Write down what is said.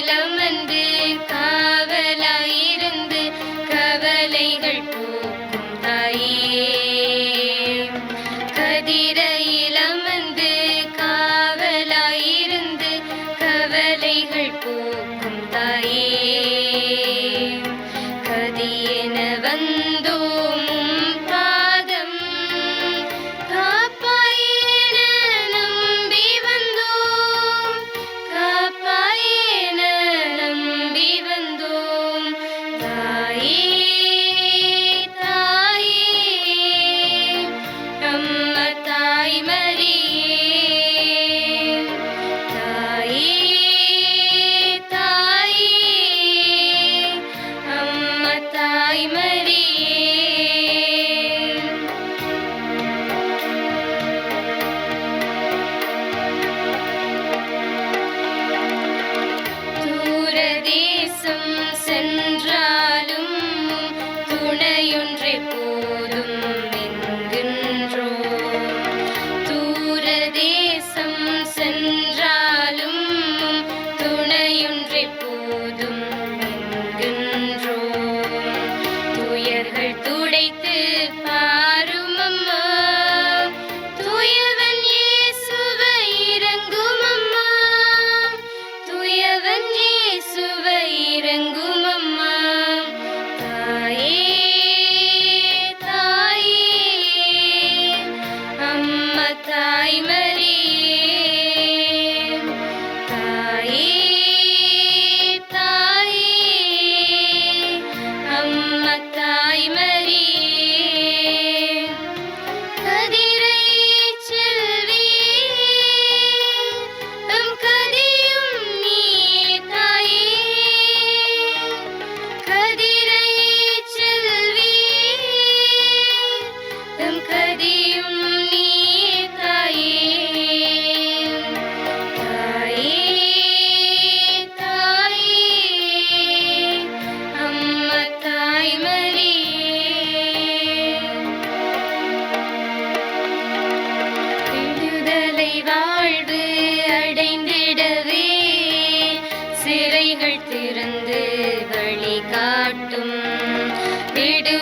நிலம் வந்து காவலாயிருந்து கவலைகள் போக்கும் தாயே. கதிர কথাই திறந்து வழி காட்டும் விடு